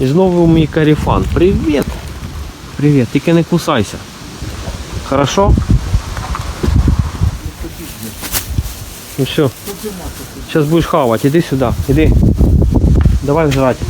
І знову мій каріфан. Привіт! Привіт, тільки не кусайся. Хорошо? Ну все. Сейчас будешь хавать. Іди сюди. Іди. Давай жрати.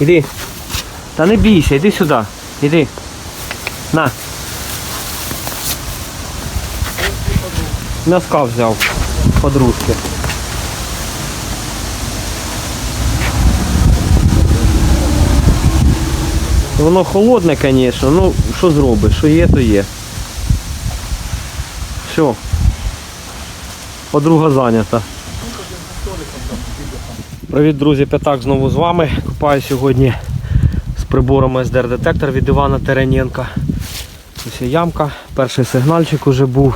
Іди. Та не бійся, іди сюди. Іди. На. Мяска взяв. Подружки. Воно холодне, звісно, ну що зробиш, що є, то є. Все. Подруга зайнята. Привіт, друзі, П'ятак знову з вами. Купаю сьогодні з прибором SDR-детектор від Івана Терененка. Ось є ямка, перший сигнальчик уже був.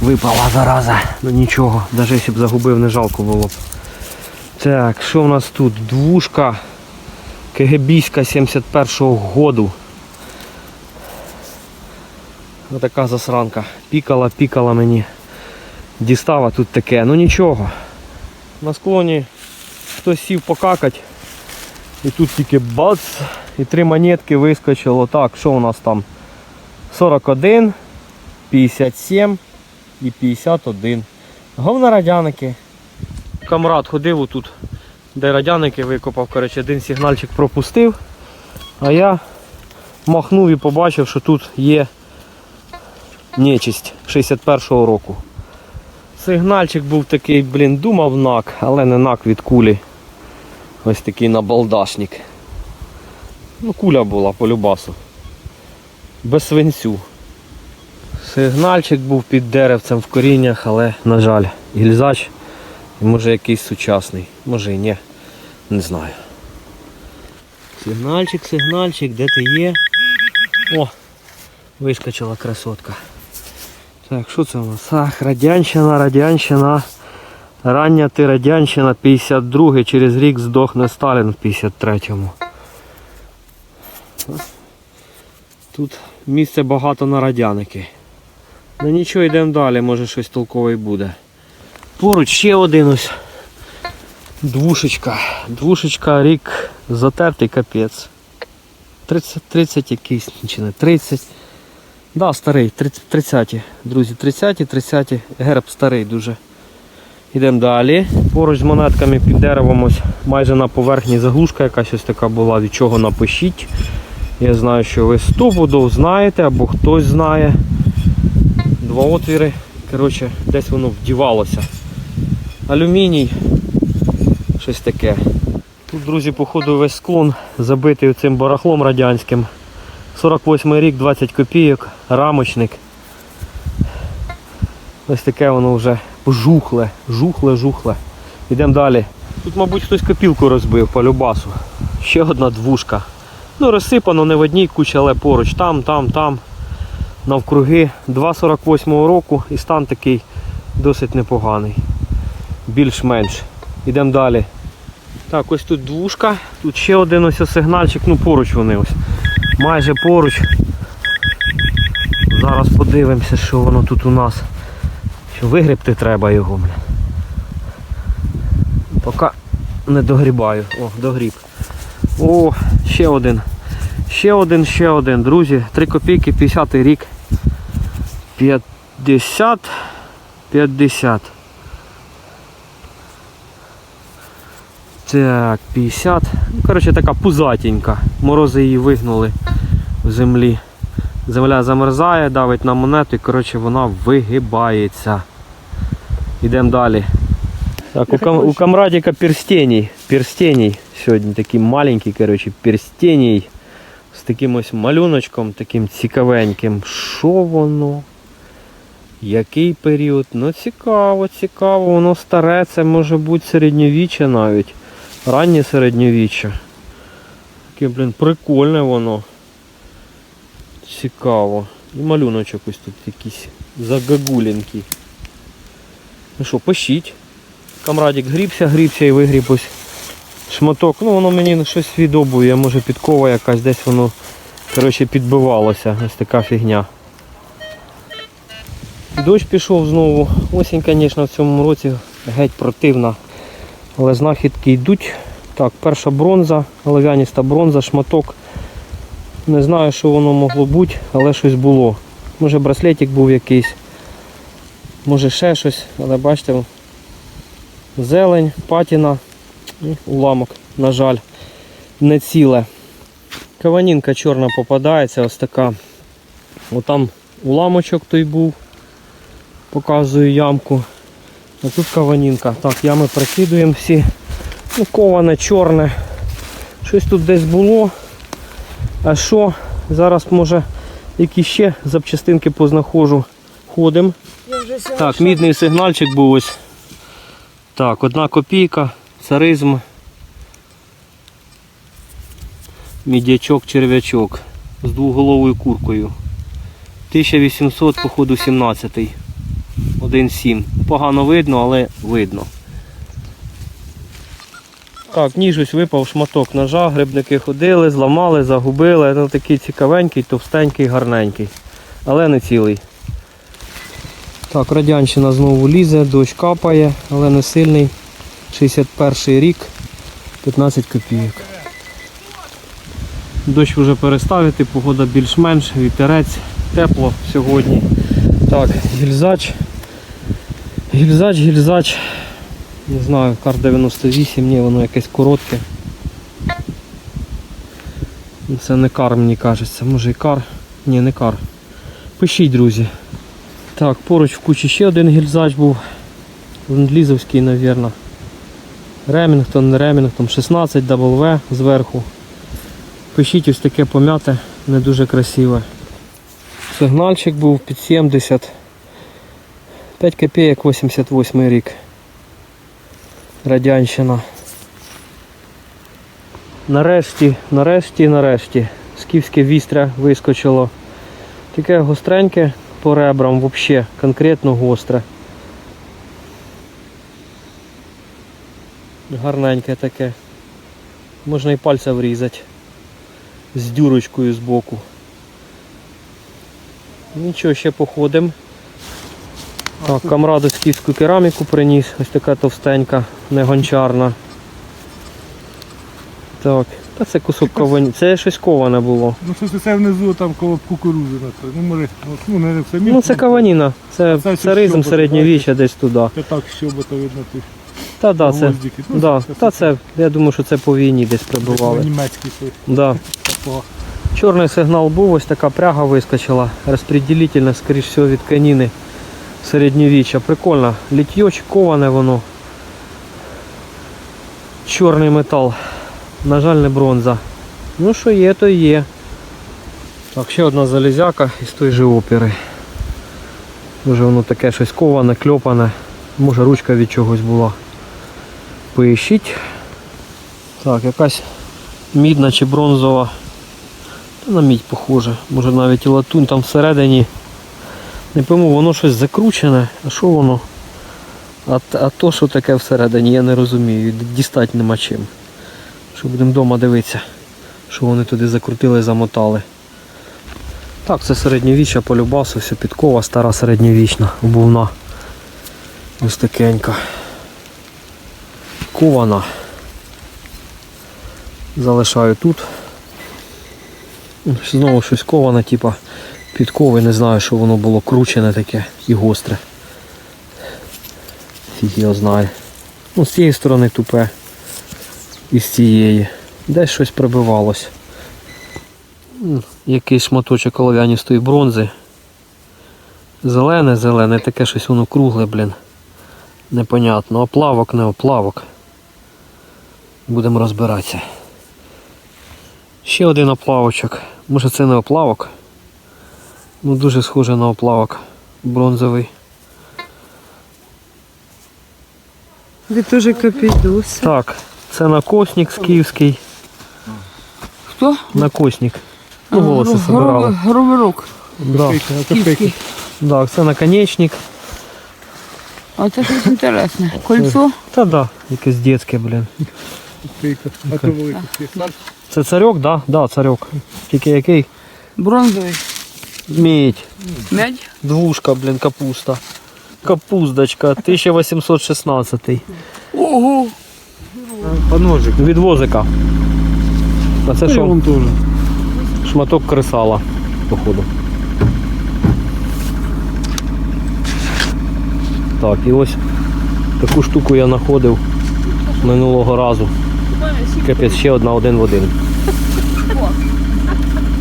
Випала зараза. Ну нічого, навіть якщо б загубив, не жалко було б. Так, що в нас тут? Двушка КГБійська 71-го году. Ось така засранка. Пікала, пікала мені. Дістава тут таке. Ну нічого. На склоні хтось сів покакать. І тут тільки бац. І три монетки вискочило. Так, що у нас там? 41, 57 і 51. Головне радяники. Камрад ходив отут, де радяники викопав, коротше, один сигнальчик пропустив. А я махнув і побачив, що тут є нечисть 61-го року. Сигнальчик був такий, блін, думав нак, але не нак від кулі. Ось такий набалдашник. Ну, куля була по любасу. Без свинцю. Сигнальчик був під деревцем в коріннях, але, на жаль, гільзач. І може якийсь сучасний. Може і ні. Не знаю. Сигнальчик, сигнальчик, де ти є? О! Вискочила красотка. Так, що це у нас? Ах, радянщина, радянщина. Рання ти радянщина 52 через рік здохне Сталін в 53-му. Тут місце багато на радяники. Ну нічого, йдемо далі, може щось толкове й буде. Поруч ще один ось. Двушечка. Двушечка, рік затертий капець. 30, 30 якийсь, чи не 30. Да, старий, 30, друзі, 30, 30, герб старий дуже. Йдемо далі. Поруч з монетками під деревом ось майже на поверхні заглушка якась ось така була, від чого напишіть. Я знаю, що ви стопудов знаєте або хтось знає. Два отвіри. Коротше, десь воно вдівалося. Алюміній. Щось таке. Тут, друзі, походу весь склон забитий цим барахлом радянським. 48 рік, 20 копійок, рамочник. Ось таке воно вже жухле, жухле, жухле. Йдемо далі. Тут, мабуть, хтось копілку розбив по любасу. Ще одна двушка. Ну, розсипано не в одній кучі, але поруч. Там, там, там. Навкруги 2,48 року і стан такий досить непоганий. Більш-менш. Йдемо далі. Так, ось тут двушка, тут ще один ось сигнальчик, ну поруч вони ось. Майже поруч. Зараз подивимося, що воно тут у нас. Що вигрібти треба його, бля. Поки не догрібаю. О, догріб. О, ще один. Ще один, ще один, друзі. 3 копійки, 50 рік. 50. 50. Так, 50. Ну, коротше, така пузатенька. Морози її вигнули в землі. Земля замерзає, давить на монету і коротше, вона вигибається. Йдемо далі. Так, у, кам, у камрадіка перстеній. Перстеній. Сьогодні такий маленький, коротше, перстеній. З таким ось малюночком, таким цікавеньким. Що воно? Який період? Ну цікаво, цікаво, воно старе, це може бути середньовіччя навіть. Раннє середньовіччя. Таке, блін, прикольне воно. Цікаво. І малюночок ось тут якийсь загагуленький. Ну що, пишіть. Камрадик грібся, грібся і вигріб ось шматок. Ну воно мені щось відобує, може підкова якась, десь воно коротше, підбивалося. Ось така фігня. Дощ пішов знову. Осінь, звісно, в цьому році геть противна. Але знахідки йдуть Так, перша бронза, олов'яніста бронза, шматок. Не знаю, що воно могло бути, але щось було. Може браслетик був якийсь, може ще щось, але бачите, зелень, патіна, і уламок, на жаль, не ціле. Каванінка чорна попадається, ось така. Отам уламочок той був. Показую ямку. А тут каванінка. Так, ями прикидуємо всі. Ну, коване, чорне. Щось тут десь було. А що? Зараз може які ще запчастинки познаходжу. Ходимо. Так, мідний сигнальчик був ось. Так, одна копійка, царизм. Мідячок, черв'ячок з двоголовою куркою. 1800, походу, 17. 1,7. Погано видно, але видно. Так, ніж ось випав шматок ножа, грибники ходили, зламали, загубили. Ну, такий цікавенький, товстенький, гарненький. Але не цілий. Так, радянщина знову лізе, дощ капає, але не сильний. 61 рік, 15 копійок. Дощ вже переставити, погода більш-менш, вітерець, тепло сьогодні. Так, гільзач. Гільзач, гільзач. Не знаю, кар 98, ні, воно якесь коротке. Це не кар, мені кажеться. Може і кар. Ні, не кар. Пишіть, друзі. Так, поруч в кучі ще один гільзач був. Лендлізовський, мабуть. Ремінгтон, не Ремінгтон, 16 W зверху. Пишіть ось таке пом'яте, не дуже красиве. Сигнальчик був під 70. 5 копійок 88 рік. Радянщина. Нарешті, нарешті, нарешті. Скіфське вістря вискочило. Таке гостреньке по ребрам взагалі, конкретно гостре. Гарненьке таке. Можна і пальця врізати. З дюрочкою з боку. Нічого, ще походимо. Так, камраду скіфську кераміку приніс, ось така товстенька, не гончарна. Так, та це кусок ковані. Це щось коване було. Ну щось це внизу там це. Ну може, ну не все Ну це каваніна, це Це царизм середньовіччя десь туди. Це так, що то видно ти. Та да, це. Ну, да, це та це, я думаю, що це по війні десь прибували. Німецький. Да. Чорний сигнал був, ось така пряга вискочила. Розпреділительна, скоріш всього, від каніни середньовіччя. Прикольно. Літьо коване воно. Чорний метал. На жаль, не бронза. Ну що є, то є. Так, ще одна залізяка із тої же опери. Дуже воно таке щось коване, кльопане. Може ручка від чогось була. Поїщіть. Так, якась мідна чи бронзова. Та на мідь похоже. Може навіть і латунь там всередині. Не пойму, воно щось закручене. А що воно? А, а то, що таке всередині, я не розумію. Дістати нема чим. Що будемо вдома дивитися, що вони туди закрутили, замотали. Так, це середньовіччя полюбасу, все підкова, стара середньовічна, обувна. Ось такенька. Кована. Залишаю тут. Знову щось коване, типа підкови, не знаю, що воно було кручене таке і гостре. Фіг знає. Ну, з цієї сторони тупе. І з цієї. Десь щось прибивалось. Якийсь шматочок олов'яністої бронзи. Зелене, зелене, таке щось воно кругле, блін. Непонятно. Оплавок, не оплавок. Будемо розбиратися. Ще один оплавочок. Може це не оплавок? Ну дуже схоже на оплавок. Бронзовий. Ви теж капідус. Так, це накосник скіфський. Хто? Накосник. Ну, волоси собирали. Груборук. Да. Так, це наконечник. А це щось інтересне. Кольцо? Та да, якесь дитяче, блін. Це царьок, да? Да, царьок. Тільки який? Бронзовий. Мідь. Медь? Двушка, блін, капуста. Капуздочка, 1816. Ого! По ножику. Від возика. А це Це що? вон теж. Шматок кресала, походу. Так, і ось таку штуку я знаходив минулого разу. Капець, ще одна один в один.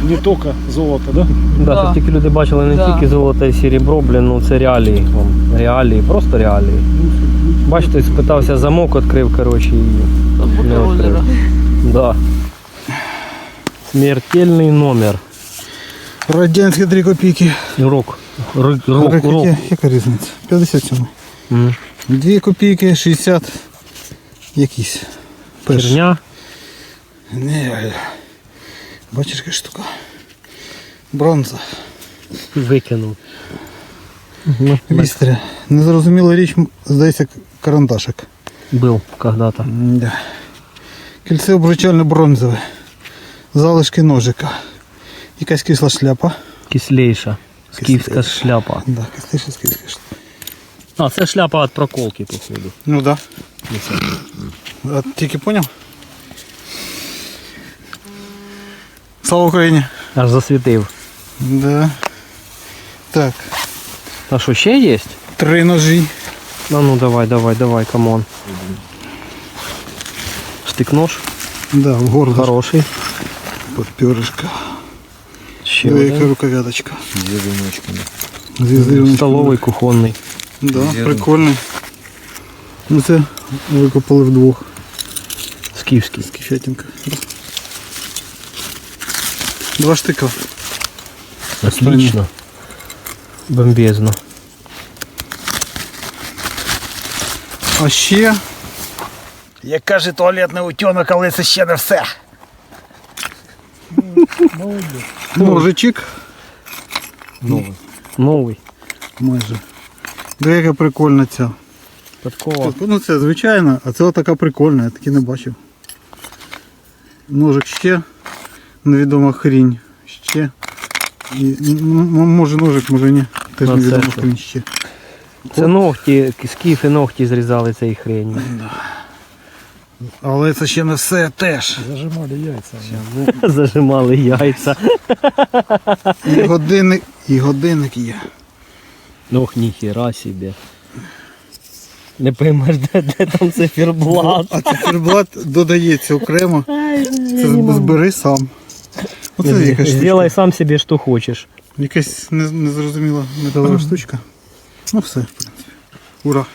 Не тільки золото, да? Да, Да. щоб тільки люди бачили не Да. тільки золото і серебро, блін, ну це реалії. Вам. Реалії, просто реалії. Бачите, спитався замок, відкрив, коротше, і Не озеро. да. Смертельний номер. Радянські 3 копійки. Рок. Рок, рок, рок. Яка різниця? 57. М. 2 копійки, 60 якісь. Перші. Херня. Не, бачиш, яка штука. Бронза. Викинув. Ну, Вістря. Незрозуміла річ, здається, карандашик. Был когда-то. Да. Кільце обручальне бронзове. Залишки ножика. Якась кисла шляпа. Кислейша. Скіфська шляпа. Да, кисліша скільська шляпа. А, це шляпа від проколки, походу. Ну да. А тільки поняв? Слава Україні! Аж засвітив. Да. Так, А що, ще є? три ножі. Ну ну давай, давай, давай, камон. Штик-нож. Да, в горло. Хороший. Подперышко. Ще Велика один. рукавяточка. З язичками. З язичками. Столовий кухонний. Да, прикольний. Ну це викопали вдвох. Скіфський. Кефетинка. Два штика. Отлично. Бомбезно. А ще. Як каже туалетний утенок, але це ще не все. Ножичок. Новий. Новий. Майже. Де яка прикольна ця. Подкова. Ну це звичайно, а це така прикольна, я таки не бачив. Ножик ще. Невідома хрінь. Ще. І, може ножик, може ні. Теж це невідома хрінь ще. Це ногті, скіфи ногті зрізали цієї хрені. Але це ще не все теж. Зажимали яйця. Зажимали яйця. І годинник, і годинник є. Ох, ніхіра собі. Не поймеш, де, де там циферблат. А циферблат додається окремо. Це збери сам. Оце якась, штучка. Сделай сам собі, що хочеш. якась не- незрозуміла металева штучка. Ну все, в принципі. Ура!